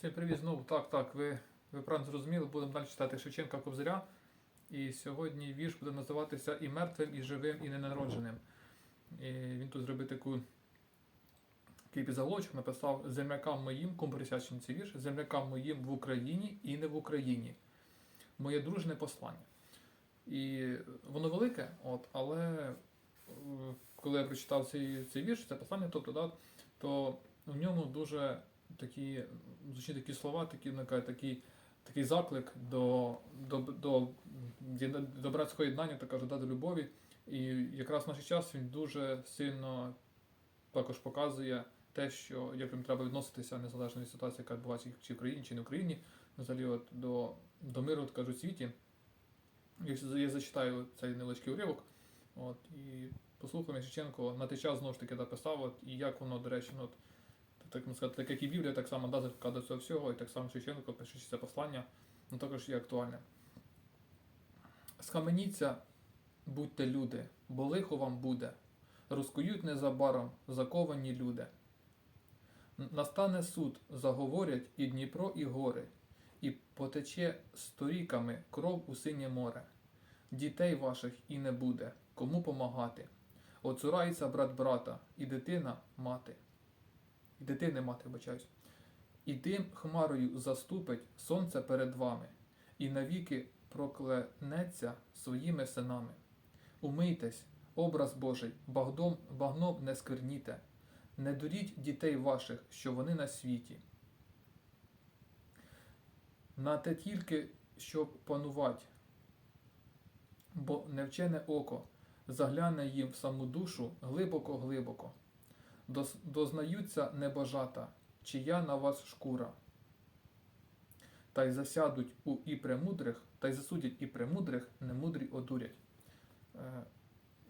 Всім привіт знову. Так, так, ви, ви правильно зрозуміли, будемо далі читати Шевченка Кобзаря. І сьогодні вірш буде називатися і мертвим, і живим, і ненародженим. І він тут зробив таку такий написав землякам моїм, кому цей вірш, землякам моїм в Україні і не в Україні. Моє дружне послання. І воно велике, от, але е, коли я прочитав цей, цей вірш, це послання, тобто, да, то в ньому дуже такі, звучні такі слова, такі, ну, такий, такий заклик до, до, до, до, братського єднання, так кажу, да, до любові. І якраз в наш час він дуже сильно також показує те, що як їм треба відноситися незалежно від ситуації, яка відбувається чи в Україні, чи не в Україні, взагалі от, до, до миру, от, кажуть, світі. Я, я зачитаю цей невеличкий уривок. От, і послухаємо Шевченко на той час знову ж таки написав, от, і як воно, до речі, ну, так можна сказати, так як і Біблія, так само да, закликає до цього всього, і так само Шевченко, пишучи це послання, ну також є актуальне. Схаменіться, будьте люди, бо лихо вам буде. Розкують незабаром заковані люди. Настане суд, заговорять і Дніпро, і гори, і потече сторіками кров у синє море. Дітей ваших і не буде, кому помагати. Оцурається брат брата, і дитина мати. І дитини мати, вибачаюсь. І тим хмарою заступить сонце перед вами, і навіки проклянеться своїми синами. Умийтесь, образ Божий, багном, багном не скверніте, не дуріть дітей ваших, що вони на світі. На те тільки, щоб панувати, бо невчене око загляне їм в саму душу глибоко-глибоко. Дознаються небожата, чия на вас шкура. Та й засядуть у і премудрих, та й засудять і премудрих, немудрі одурять. Е,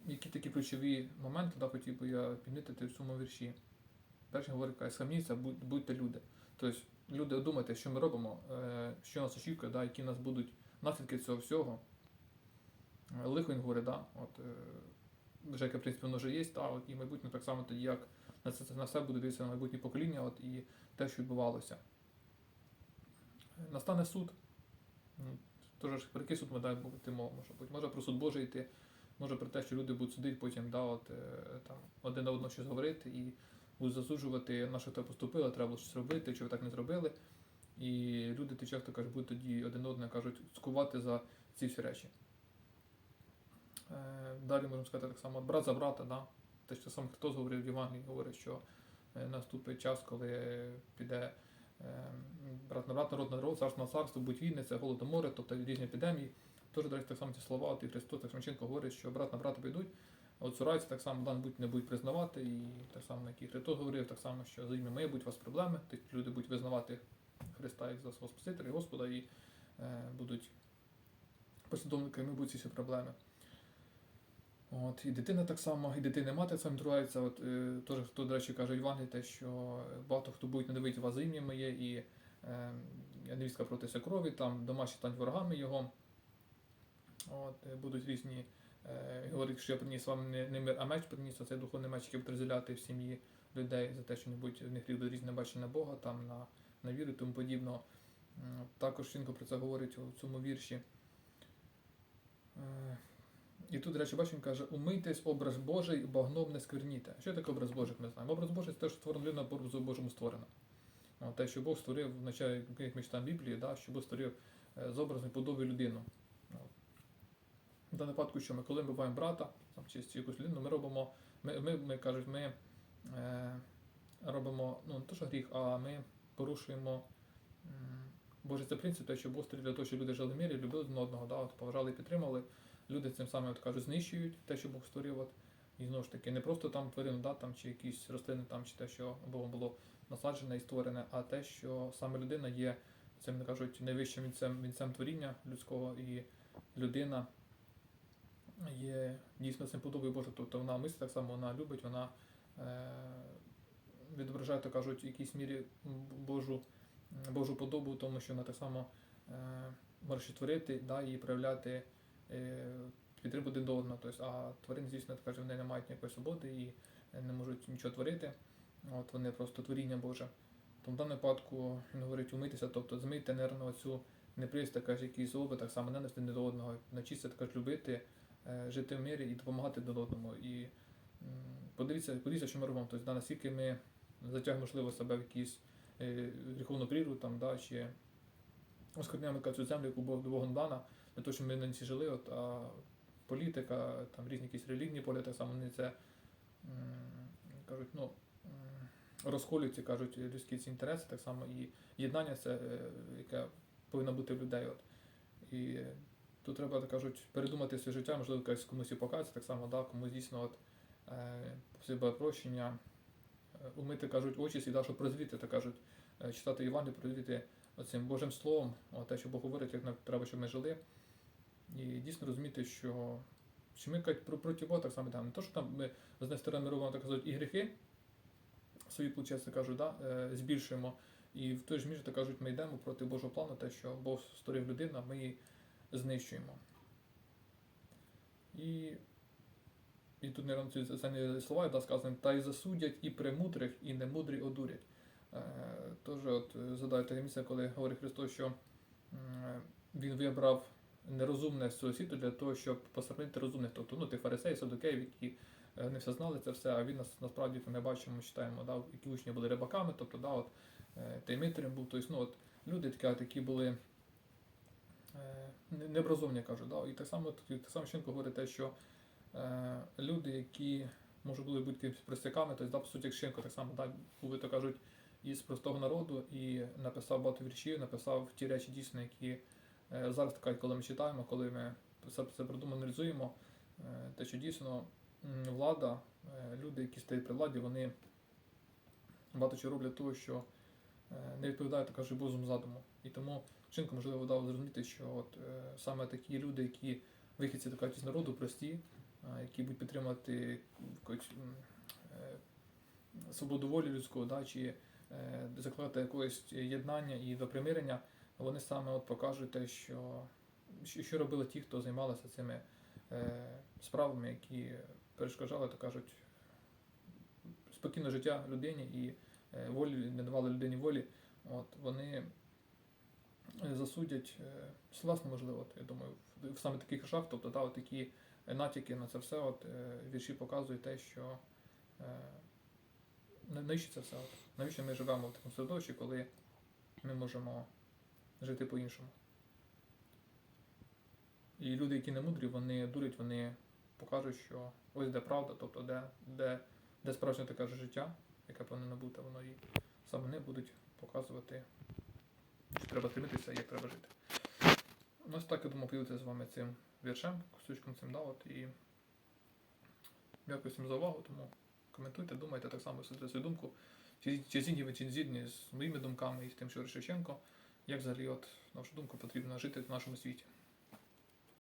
які такі ключові моменти да, хотів би я підмітити в цьому вірші? Перший говорить, каже, схамніться, будь- будьте люди. Тобто, люди, думайте, що ми робимо, е, що нас очікує, да, які нас будуть наслідки цього всього. Е, Лихо він говорить, да, от, вже яке, в принципі, воно вже є, та, от, і майбутнє так само тоді, як на це на все буде дивитися майбутнє покоління от, і те, що відбувалося. Настане суд. Ну, Тож про який суд ми дай йти мова може бути. Може про суд Божий йти, може про те, що люди будуть судити потім, да, от, е, там, один на одного щось говорити і будуть засуджувати, на що те поступили, треба було щось робити, чи ви так не зробили. І люди ти часто кажуть, будуть тоді один одного кажуть, скувати за ці всі речі. Е, Далі можемо сказати так само, брат за брата, да? Те, що сам Христос говорив в Євангелії, говорить, що е, наступить час, коли піде е, брат на брат, народ на народ, царство на царство, будь війни, це голодомори, тобто різні епідемії. Тож, до речі, так само ці слова, от і Христос, так Шевченко говорить, що брат на брата підуть, от так само дан будь не будуть признавати, і так само, як і Христос говорив, так само, що за ім'я моє будуть у вас проблеми, тобто люди будуть визнавати Христа як за свого Спасителя і Господа, і е, будуть послідовниками будуть ці всі проблеми. От, і дитина так само, і дитини мати сам трується. От, е, теж хто, до речі, каже Євангелії, те, що багато хто буде ненавидіти вас за моє, і е, невістка проти крові, там домашні стануть ворогами його. От, е, будуть різні. Е, говорить, що я приніс вам не, не мир, а меч приніс, а цей духовний меч, який буде розділяти в сім'ї людей за те, що не будуть в них буде різне бачення Бога, там на, на віру і тому подібно. Також жінка про це говорить у цьому вірші. Е, і тут, до речі, бачимо, він каже, умийтесь, образ Божий, багном не скверніте. Що таке образ Божий, ми знаємо? Образ Божий це те, що створена людина по образу Божому створена. Те, що Бог створив, вначалі, як ми читаємо Біблії, да, що Бог створив е, з образом і подобою людину. В даному випадку, що ми, коли ми буваємо брата, там, чи якусь людину, ми робимо, ми, ми, ми кажуть, ми е, робимо, ну не то, що гріх, а ми порушуємо м, Божий це принцип, те, що Бог створив для того, щоб люди жили в мирі, любили одного, да, от, поважали і підтримали. Люди цим самим от, кажуть, знищують те, що Бог створив. От, і знову ж таки, не просто там тварину, да, там, чи якісь рослини, там, чи те, що Богом було насаджене і створене, а те, що саме людина є цим не кажуть найвищим вінцем, вінцем творіння людського, і людина є дійсно цим подобою Божою. Тобто вона мислить так само, вона любить, вона е, відображає, так кажуть, в якійсь мірі Божу, Божу подобу, тому що вона так само е, може творити да, і проявляти е, підтримку один до одного. Тобто, а тварини, звісно, так каже, вони не мають ніякої свободи і не можуть нічого творити. От вони просто творіння Боже. Тому в даному випадку він говорить умитися, тобто змийте, нервно цю неприязнь, така ж, які злоби, так само ненависти не до одного, навчіться також любити, е, жити в мирі і допомагати один одному. І подивіться, подивіться, що ми робимо. Тобто, да, наскільки ми затягуємо, можливо, себе в якісь е, гріховну прірву, там, да, чи оскверняємо яка цю землю, яку Бог Богом дана, не то, що ми на ній жили, от, а політика, там різні якісь релігійні поля, так само вони це кажуть, ну. Розколюються, кажуть, людські ці інтереси, так само і єднання це, е, яке повинно бути в людей. От. І тут треба, так кажуть, передумати своє життя, можливо, якось комусь і покаятися, так само, да, комусь дійсно от, е, прощення, умити, кажуть, очі сіда, щоб розвіти, так кажуть, е, читати Іван і розвіти оцим Божим Словом, те, що Бог говорить, як нам треба, щоб ми жили. І дійсно розуміти, що, що ми кажуть, про, проти Бога так само там. Не то, що там ми з однієї робимо, так кажуть, і гріхи, свої, виходить, кажуть, да, е, збільшуємо. І в той ж мірі, так кажуть, ми йдемо проти Божого плану, те, що Бог створив людину, ми її знищуємо. І, і тут, мабуть, ці самі слова да, сказані, та й засудять і премудрих, і немудрі одурять. Е, Тож, от згадаю таке місце, коли говорить Христос, що Він вибрав нерозумне з світу для того, щоб посрамити розумних. Тобто, ну, тих фарисеїв, садокеїв, які е, не все знали це все, а він нас насправді, ми бачимо, читаємо, да, які учні були рибаками, тобто, да, от, е, Теймитерем був, тобто, ну, от, люди такі, такі були не- необразовані, кажуть. Да? І так само, так само Щенко говорить те, що люди, які може були бути простяками, тобто, да, по суті, як так само да, були, то кажуть, із простого народу і написав багато віршів, написав ті речі дійсно, які е, зараз така, коли ми читаємо, коли ми це, це продумано аналізуємо, е, те, що дійсно влада, е, люди, які стоять при владі, вони багато чого роблять того, що е, не відповідає так кажуть, Божому задуму. І тому вчинку можливо дав зрозуміти, що от е, саме такі люди, які вихідці так з народу, прості, які будуть м, е, свободу волі людську, да, чи е, закликати якогось єднання і до примирення, вони саме от покажуть те, що, що, робили ті, хто займалися цими е, справами, які перешкоджали, так кажуть, спокійне життя людині і волі, не давали людині волі. От, вони засудять е, власне, можливо, от, я думаю, в, саме таких шах, тобто да, от такі натяки на це все, от, е, вірші показують те, що е, навіщо це все? От? Навіщо ми живемо в такому середовищі, коли ми можемо жити по-іншому? І люди, які не мудрі, вони дурять, вони покажуть, що ось де правда, тобто де, де, де справжнє таке життя, яке повинно бути, воно і саме вони будуть показувати, що треба стремитися і як треба жити. Ну, ось так я думаю поділитися з вами цим віршем, кусочком цим да, от, і дякую всім за увагу, тому коментуйте, думайте так само свою думку, чи, згідні ви чи згідні з моїми думками і з тим, що Шевченко, як взагалі, от, на вашу думку, потрібно жити в нашому світі.